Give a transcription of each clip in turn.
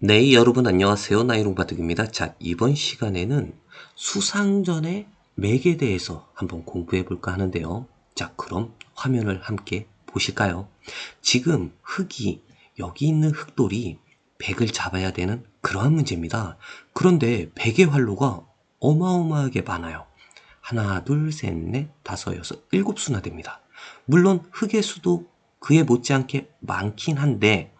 네, 여러분 안녕하세요. 나이롱바둑입니다. 자, 이번 시간에는 수상전의 맥에 대해서 한번 공부해 볼까 하는데요. 자, 그럼 화면을 함께 보실까요? 지금 흙이 여기 있는 흙돌이 백을 잡아야 되는 그러한 문제입니다. 그런데 백의 활로가 어마어마하게 많아요. 하나, 둘, 셋, 넷, 다섯, 여섯, 일곱 수나 됩니다. 물론 흙의 수도 그에 못지않게 많긴 한데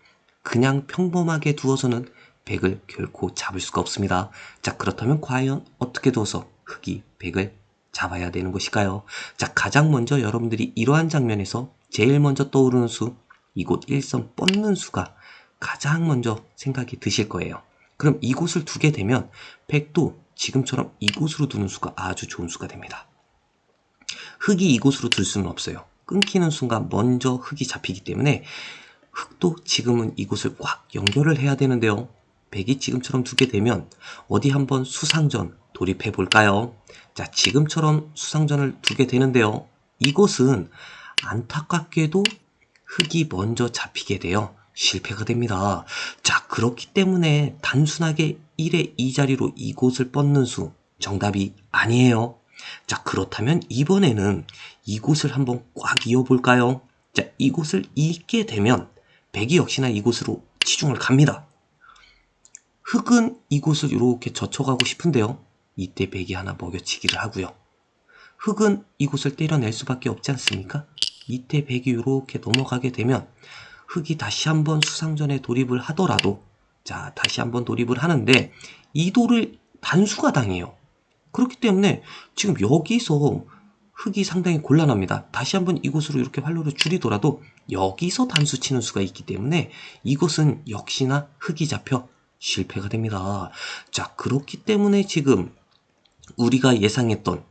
그냥 평범하게 두어서는 백을 결코 잡을 수가 없습니다. 자, 그렇다면 과연 어떻게 두어서 흑이 백을 잡아야 되는 것일까요? 자, 가장 먼저 여러분들이 이러한 장면에서 제일 먼저 떠오르는 수, 이곳 일선 뻗는 수가 가장 먼저 생각이 드실 거예요. 그럼 이곳을 두게 되면 백도 지금처럼 이곳으로 두는 수가 아주 좋은 수가 됩니다. 흙이 이곳으로 둘 수는 없어요. 끊기는 순간 먼저 흙이 잡히기 때문에 흙도 지금은 이곳을 꽉 연결을 해야 되는데요. 백이 지금처럼 두게 되면 어디 한번 수상전 돌입해 볼까요? 자, 지금처럼 수상전을 두게 되는데요. 이곳은 안타깝게도 흙이 먼저 잡히게 되어 실패가 됩니다. 자, 그렇기 때문에 단순하게 1의 2 자리로 이곳을 뻗는 수 정답이 아니에요. 자, 그렇다면 이번에는 이곳을 한번 꽉 이어볼까요? 자, 이곳을 잇게 되면 백이 역시나 이곳으로 치중을 갑니다. 흙은 이곳을 이렇게 젖혀가고 싶은데요. 이때 백이 하나 먹여치기를 하고요. 흙은 이곳을 때려낼 수밖에 없지 않습니까? 이때 백이 이렇게 넘어가게 되면 흙이 다시 한번 수상전에 돌입을 하더라도 자 다시 한번 돌입을 하는데 이 돌을 단수가 당해요. 그렇기 때문에 지금 여기서 흙이 상당히 곤란합니다. 다시 한번 이곳으로 이렇게 활로를 줄이더라도 여기서 단수 치는 수가 있기 때문에 이곳은 역시나 흙이 잡혀 실패가 됩니다. 자, 그렇기 때문에 지금 우리가 예상했던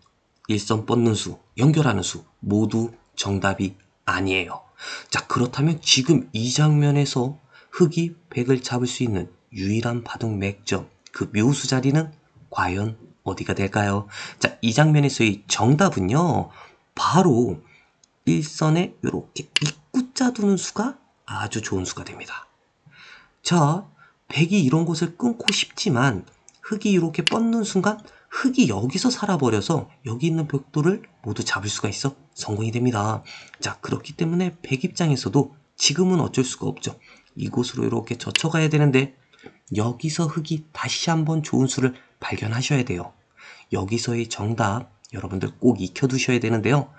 일선 뻗는 수, 연결하는 수 모두 정답이 아니에요. 자, 그렇다면 지금 이 장면에서 흙이 백을 잡을 수 있는 유일한 바둑 맥점, 그 묘수 자리는 과연 어디가 될까요? 자, 이 장면에서의 정답은요, 바로 일선에 이렇게 입구자 두는 수가 아주 좋은 수가 됩니다. 자, 백이 이런 곳을 끊고 싶지만 흙이 이렇게 뻗는 순간 흙이 여기서 살아버려서 여기 있는 벽돌을 모두 잡을 수가 있어 성공이 됩니다. 자, 그렇기 때문에 백 입장에서도 지금은 어쩔 수가 없죠. 이곳으로 이렇게 젖혀가야 되는데 여기서 흙이 다시 한번 좋은 수를 발견하셔야 돼요. 여기서의 정답 여러분들 꼭 익혀두셔야 되는데요.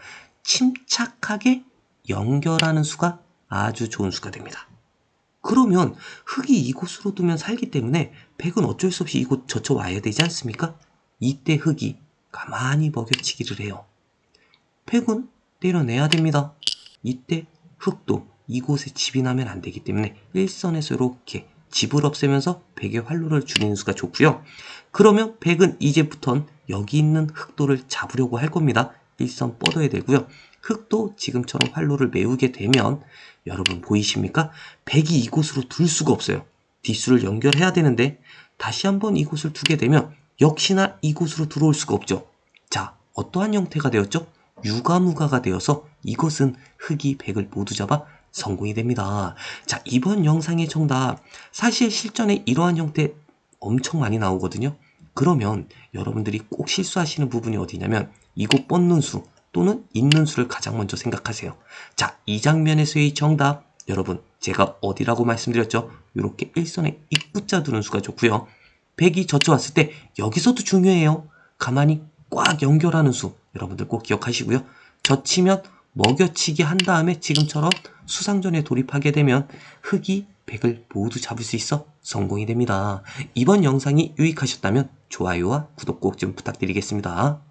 침착하게 연결하는 수가 아주 좋은 수가 됩니다. 그러면 흙이 이곳으로 두면 살기 때문에 백은 어쩔 수 없이 이곳 젖혀와야 되지 않습니까? 이때 흙이 가만히 먹여치기를 해요. 백은 때려내야 됩니다. 이때 흙도 이곳에 집이 나면 안 되기 때문에 일선에서 이렇게 집을 없애면서 백의 활로를 줄이는 수가 좋고요. 그러면 백은 이제부턴 여기 있는 흑도를 잡으려고 할 겁니다. 일선 뻗어야 되고요. 흑도 지금처럼 활로를 메우게 되면 여러분 보이십니까? 백이 이곳으로 둘 수가 없어요. 뒷수를 연결해야 되는데 다시 한번 이곳을 두게 되면 역시나 이곳으로 들어올 수가 없죠. 자, 어떠한 형태가 되었죠? 유가무가가 되어서 이것은 흙이 백을 모두 잡아 성공이 됩니다. 자, 이번 영상의 정답. 사실 실전에 이러한 형태 엄청 많이 나오거든요. 그러면 여러분들이 꼭 실수하시는 부분이 어디냐면 이곳 뻗는 수 또는 있는 수를 가장 먼저 생각하세요. 자, 이 장면에서의 정답. 여러분, 제가 어디라고 말씀드렸죠? 이렇게 일선에 입구자 두는 수가 좋고요. 백이 젖혀 왔을 때 여기서도 중요해요. 가만히 꽉 연결하는 수. 여러분들 꼭 기억하시고요. 젖히면 먹여치기 한 다음에 지금처럼 수상전에 돌입하게 되면 흙이 백을 모두 잡을 수 있어 성공이 됩니다. 이번 영상이 유익하셨다면 좋아요와 구독 꼭 좀 부탁드리겠습니다.